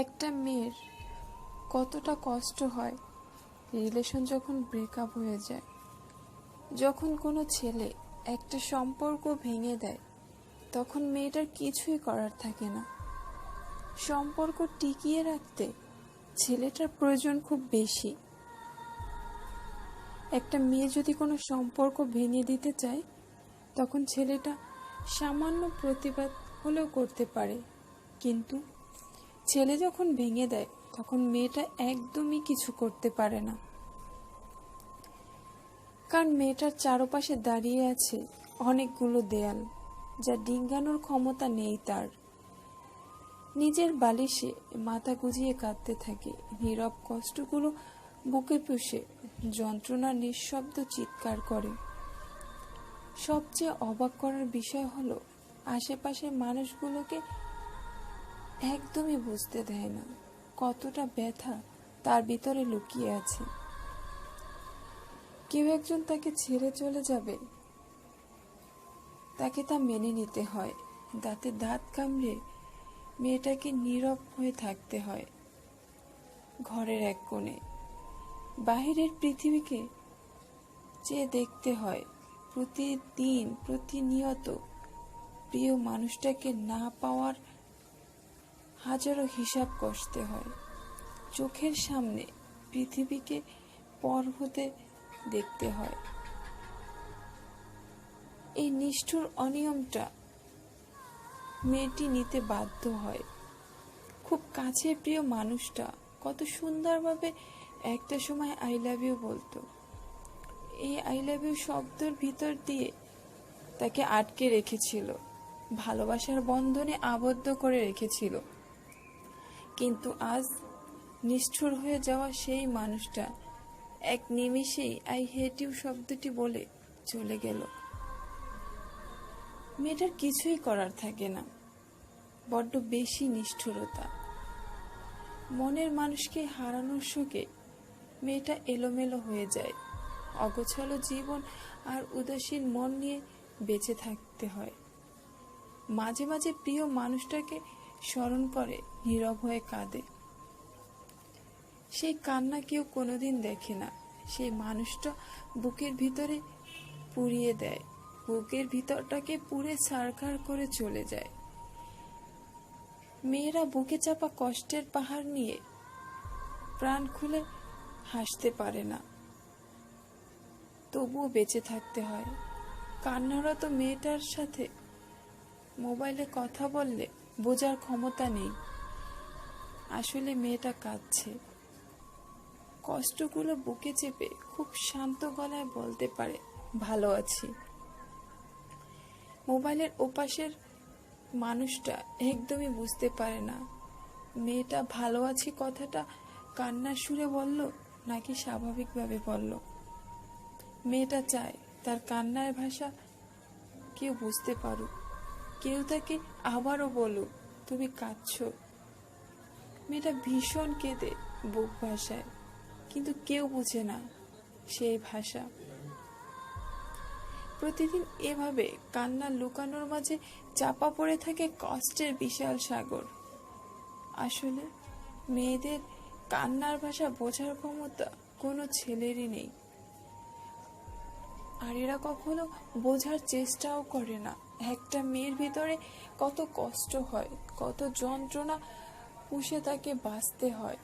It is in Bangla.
একটা মেয়ের কতটা কষ্ট হয়, রিলেশন যখন ব্রেকআপ হয়ে যায়, যখন কোনো ছেলে একটা সম্পর্ক ভেঙে দেয়, তখন মেয়েটার কিছুই করার থাকে না। সম্পর্ক টিকিয়ে রাখতে ছেলেটার প্রয়োজন খুব বেশি। একটা মেয়ে যদি কোনো সম্পর্ক ভেঙে দিতে চায়, তখন ছেলেটা সামান্য প্রতিবাদ হলেও করতে পারে, কিন্তু ছেলে যখন ভেঙে দেয়, তখন মেয়েটা একদমই কিছু করতে পারে না। কারণ মেয়েটার চারপাশে দাঁড়িয়ে আছে অনেকগুলো দেয়াল, যা ডিঙ্গানোর ক্ষমতা নেই তার। নিজের বালিশে মাথা গুজিয়ে কাঁদতে থাকে। নীরব কষ্টগুলো বুকে পুষে যন্ত্রণার নিঃশব্দ চিৎকার করে। সবচেয়ে অবাক করার বিষয় হলো, আশেপাশের মানুষগুলোকে একদমই বুঝতে দেয় না কতটা ব্যথা তার ভিতরে লুকিয়ে আছে। কেউ একজন তাকে ছেড়ে চলে যাবে। তাকে তা মেনে নিতে হয়। দাঁতে দাঁত কামড়ে মেয়েটাকে নীরব হয়ে থাকতে হয়। ঘরের এক কোণে। বাহিরের পৃথিবীকে চেয়ে দেখতে হয়, প্রতিদিন, প্রতিনিয়ত প্রিয় মানুষটাকে না পাওয়ার হাজারো হিসাব কষতে হয়। চোখের সামনে পৃথিবীকে পর হতে দেখতে হয়। এই নিষ্ঠুর অনিয়মটা মেয়েটি নিতে বাধ্য হয়। খুব কাছের প্রিয় মানুষটা কত সুন্দরভাবে একটা সময় আই লাভ ইউ বলতো। এই আই লাভ ইউ শব্দের ভিতর দিয়ে তাকে আটকে রেখেছিল। ভালোবাসার বন্ধনে আবদ্ধ করে রেখেছিল। কিন্তু আজ নিষ্ঠুর হয়ে যাওয়া সেই মানুষটা এক নিমিষেই আই হেট ইউ শব্দটি বলে চলে গেল। মেয়েটার কিছুই করার থাকে না। বড্ড বেশি নিষ্ঠুরতা। মনের মানুষকে হারানোর শোকে মেয়েটা এলোমেলো হয়ে যায়। অগোছালো জীবন আর উদাসীন মন নিয়ে বেঁচে থাকতে হয়। মাঝে মাঝে প্রিয় মানুষটাকে স্মরণ করে, নীরব হয়ে কাঁদে। সেই কান্না কেউ কোনোদিন দেখে না। সেই মানুষটা বুকের ভিতরে পুড়িয়ে দেয়। বুকের ভিতরটাকে পুড়ে সারকার করে চলে যায়। মেয়েরা বুকে চাপা কষ্টের পাহাড় নিয়ে প্রাণ খুলে হাসতে পারে না। তবুও বেঁচে থাকতে হয়। কান্নারত মেয়েটার সাথে মোবাইলে কথা বললে বোঝার ক্ষমতা নেই। আসলে মেয়েটা কাঁদছে। কষ্টগুলো বুকে চেপে খুব শান্ত গলায় বলতে পারে, ভালো আছি। মোবাইলের ওপাশের মানুষটা একদমই বুঝতে পারে না। মেয়েটা ভালো আছি কথাটা কান্নার সুরে বলল, নাকি স্বাভাবিকভাবে বলল? মেয়েটা চায় তার কান্নার ভাষা কেউ বুঝতে পারুক। কেউ তাকে আবারও বলো, তুমি কাঁদছ। মেয়েটা ভীষণ কেঁদে বুক ভাষায় কিন্তু কেউ বুঝে না সেই ভাষা। প্রতিদিন এভাবে কান্না লুকানোর মাঝে চাপা পড়ে থাকে কষ্টের বিশাল সাগর। আসলে মেয়েদের কান্নার ভাষা বোঝার ক্ষমতা কোনো ছেলেরই নেই। আর এরা কখনো বোঝার চেষ্টাও করে না। একটা মেয়ের ভিতরে কত কষ্ট হয় কত যন্ত্রণা পুষে তাকে বাঁচতে হয়।